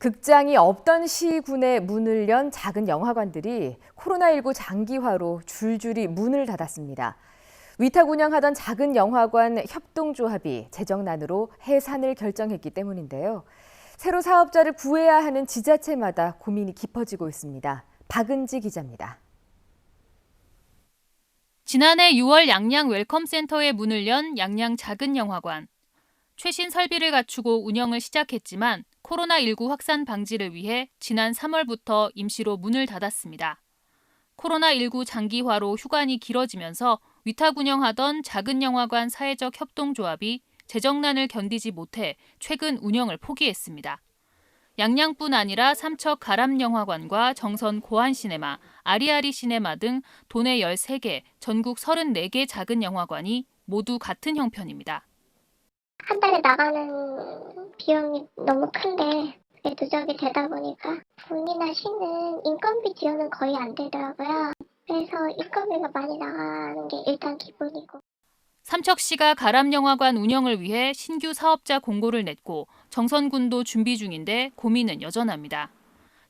극장이 없던 시군에 문을 연 작은 영화관들이 코로나19 장기화로 줄줄이 문을 닫았습니다. 위탁 운영하던 작은 영화관 협동조합이 재정난으로 해산을 결정했기 때문인데요. 새로 사업자를 구해야 하는 지자체마다 고민이 깊어지고 있습니다. 박은지 기자입니다. 지난해 6월 양양 웰컴센터에 문을 연 양양 작은 영화관. 최신 설비를 갖추고 운영을 시작했지만 코로나19 확산 방지를 위해 지난 3월부터 임시로 문을 닫았습니다. 코로나19 장기화로 휴관이 길어지면서 위탁 운영하던 작은 영화관 사회적 협동조합이 재정난을 견디지 못해 최근 운영을 포기했습니다. 양양뿐 아니라 삼척 가람영화관과 정선 고한시네마, 아리아리 시네마 등 도내 13개, 전국 34개 작은 영화관이 모두 같은 형편입니다. 한 달에 나가는 비용이 너무 큰데 그게 누적이 되다 보니까 돈이나 쉬는 인건비 지원은 거의 안 되더라고요. 그래서 인건비가 많이 나가는 게 일단 기본이고 삼척 시가 가람영화관 운영을 위해 신규 사업자 공고를 냈고 정선군도 준비 중인데 고민은 여전합니다.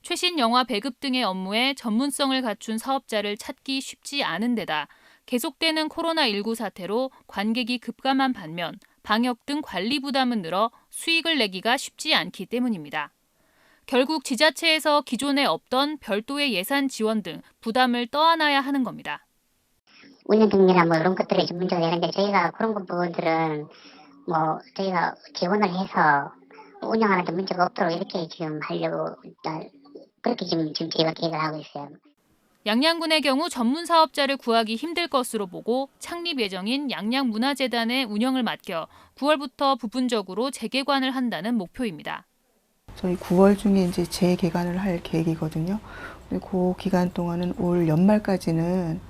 최신 영화 배급 등의 업무에 전문성을 갖춘 사업자를 찾기 쉽지 않은 데다 계속되는 코로나19 사태로 관객이 급감한 반면 방역 등 관리 부담은 늘어 수익을 내기가 쉽지 않기 때문입니다. 결국 지자체에서 기존에 없던 별도의 예산 지원 등 부담을 떠안아야 하는 겁니다. 운영 경비나 뭐 이런 것들이 좀 문제가 되는데 저희가 그런 부분들은 뭐 저희가 지원을 해서 운영하는데 문제가 없도록 이렇게 지금 하려고 그렇게 지금 지금 저희가 계획을 하고 있어요. 양양군의 경우 전문 사업자를 구하기 힘들 것으로 보고 창립 예정인 양양문화재단의 운영을 맡겨 9월부터 부분적으로 재개관을 한다는 목표입니다. 저희 9월 중에 이제 재개관을 할 계획이거든요. 그 기간 동안은 올 연말까지는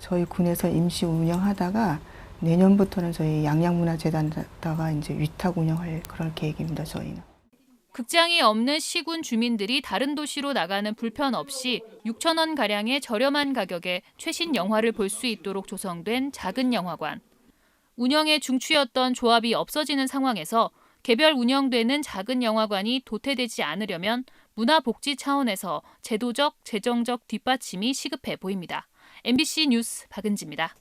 저희 군에서 임시 운영하다가 내년부터는 저희 양양문화재단에다가 이제 위탁 운영할 그런 계획입니다. 저희는. 극장이 없는 시군 주민들이 다른 도시로 나가는 불편 없이 6천 원 가량의 저렴한 가격에 최신 영화를 볼 수 있도록 조성된 작은 영화관. 운영에 중추였던 조합이 없어지는 상황에서 개별 운영되는 작은 영화관이 도태되지 않으려면 문화복지 차원에서 제도적, 재정적 뒷받침이 시급해 보입니다. MBC 뉴스 박은지입니다.